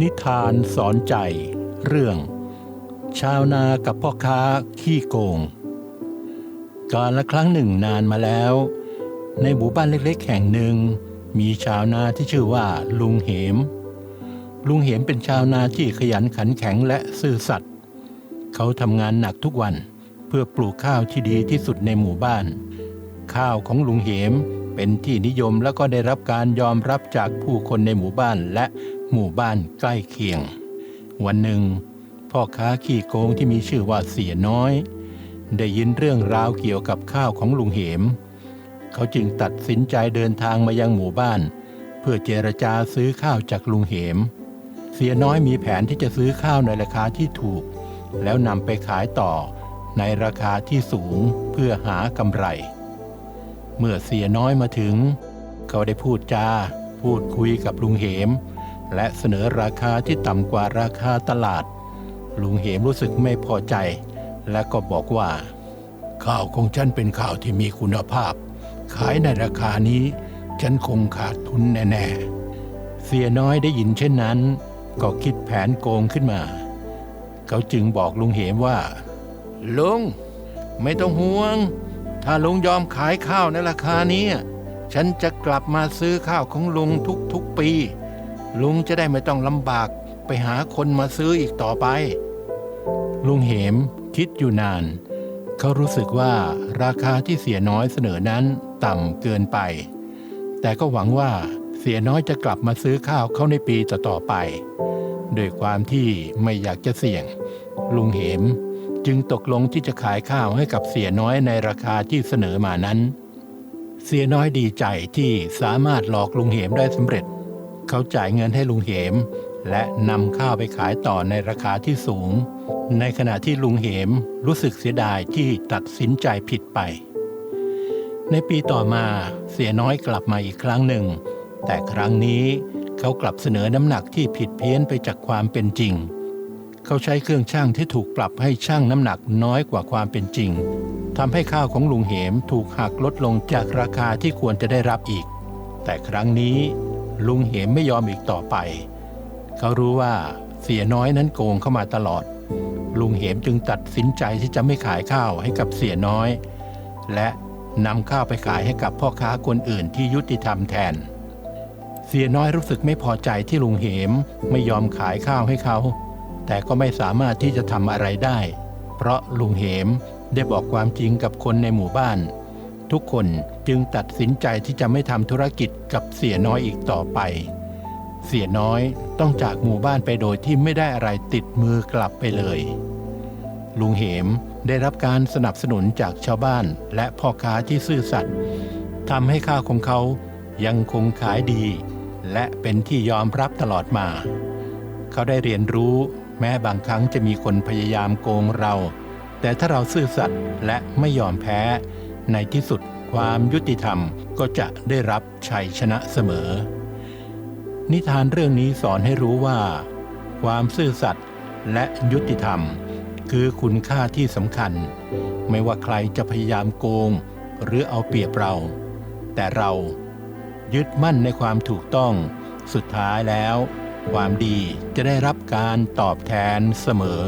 นิทานสอนใจ เรื่อง ชาวนากับพ่อค้าขี้โกง การละครั้งหนึ่งนานมาแล้ว ในหมู่บ้านเล็กๆ แห่งหนึ่ง มีชาวนาที่ชื่อว่าลุงเหม ลุงเหมเป็นชาวนาที่ขยันขันแข็งและซื่อสัตย์เขาทำงานหนักทุกวันเพื่อปลูกข้าวที่ดีที่สุดในหมู่บ้าน ข้าวของลุงเหมเป็นที่นิยมและก็ได้รับการยอมรับจากผู้คนในหมู่บ้านและ หมู่บ้านใกล้เคียง วันหนึ่ง พ่อค้าขี้โกงที่มีชื่อว่าเสียน้อย ได้ยินเรื่องราวเกี่ยวกับข้าวของลุงเหม เขาจึงตัดสินใจเดินทางมายังหมู่บ้าน เพื่อเจรจาซื้อข้าวจากลุงเหม เสียน้อยมีแผนที่จะซื้อข้าวในราคาที่ถูก แล้วนำไปขายต่อในราคาที่สูงเพื่อหากำไร เมื่อเสียน้อยมาถึง เขาได้พูดจาพูดคุยกับลุงเหม และเสนอราคาที่ต่ำกว่าราคาตลาด ลุงเหมรู้สึกไม่พอใจ และก็บอกว่า ข้าวของฉันเป็นข้าวที่มีคุณภาพ ขายในราคานี้ฉันคงขาดทุนแน่ๆ เสียน้อยได้ยินเช่นนั้น ก็คิดแผนโกงขึ้นมา เขาจึงบอกลุงเหมว่า ลุงไม่ต้องห่วง ถ้าลุงยอมขายข้าวในราคานี้ ฉันจะกลับมาซื้อข้าวของลุงทุกๆปี ลุงจะได้ไม่ต้องลำบากไปหาคนมาซื้ออีกต่อไป ลุงเหมคิดอยู่นาน เขารู้สึกว่าราคาที่เสียน้อยเสนอนั้นต่ำเกินไป แต่ก็หวังว่าเสียน้อยจะกลับมาซื้อข้าวเขาในปีต่อๆไปด้วยความที่ไม่อยากจะเสี่ยง ลุงเหมจึงตกลงที่จะขายข้าวให้กับเสียน้อยในราคาที่เสนอมานั้น เสียน้อยดีใจที่สามารถหลอกลุงเหมได้สำเร็จ เขาจ่ายเงินให้ลุงเหม และนำข้าวไปขายต่อในราคาที่สูง ในขณะที่ลุงเหมรู้สึกเสียดายที่ตัดสินใจผิดไป ในปีต่อมาเสียน้อยกลับมาอีกครั้งหนึ่ง แต่ครั้งนี้เขากลับเสนอน้ำหนักที่ผิดเพี้ยนไปจากความเป็นจริง เขาใช้เครื่องช่างที่ถูกปรับให้ช่างน้ำหนักน้อยกว่าความเป็นจริงทำให้ข้าวของลุงเหมถูกหักลดลงจากราคาที่ควรจะได้รับอีก แต่ครั้งนี้ ลุงเหมไม่ยอมอีกต่อไป เขารู้ว่าเสียน้อยนั้นโกงเข้ามาตลอด ลุงเหมจึงตัดสินใจที่จะไม่ขายข้าวให้กับเสียน้อย และนำข้าวไปขายให้กับพ่อค้าคนอื่นที่ยุติธรรมแทน เสียน้อยรู้สึกไม่พอใจที่ลุงเหมไม่ยอมขายข้าวให้เขา แต่ก็ไม่สามารถที่จะทำอะไรได้ เพราะลุงเหมได้บอกความจริงกับคนในหมู่บ้าน ทุกคนจึงตัดสินใจที่จะไม่ทำธุรกิจกับเสียน้อยอีกต่อไป เสียน้อยต้องจากหมู่บ้านไปโดยที่ไม่ได้อะไรติดมือกลับไปเลย ลุงเหมได้รับการสนับสนุนจากชาวบ้านและพ่อค้าที่ซื่อสัตย์ทำให้ข้าวของเขายังคงขายดี และเป็นที่ยอมรับตลอดมา เขาได้เรียนรู้แม้บางครั้งจะมีคนพยายามโกงเรา แต่ถ้าเราซื่อสัตย์และไม่ยอมแพ้ ในที่สุดความยุติธรรมก็จะได้รับชัยชนะเสมอ นิทานเรื่องนี้สอนให้รู้ว่า ความซื่อสัตย์และยุติธรรม คือคุณค่าที่สำคัญ ไม่ว่าใครจะพยายามโกง หรือเอาเปรียบเรา แต่เรายึดมั่นในความถูกต้องสุดท้ายแล้ว ความดีจะได้รับการตอบแทนเสมอ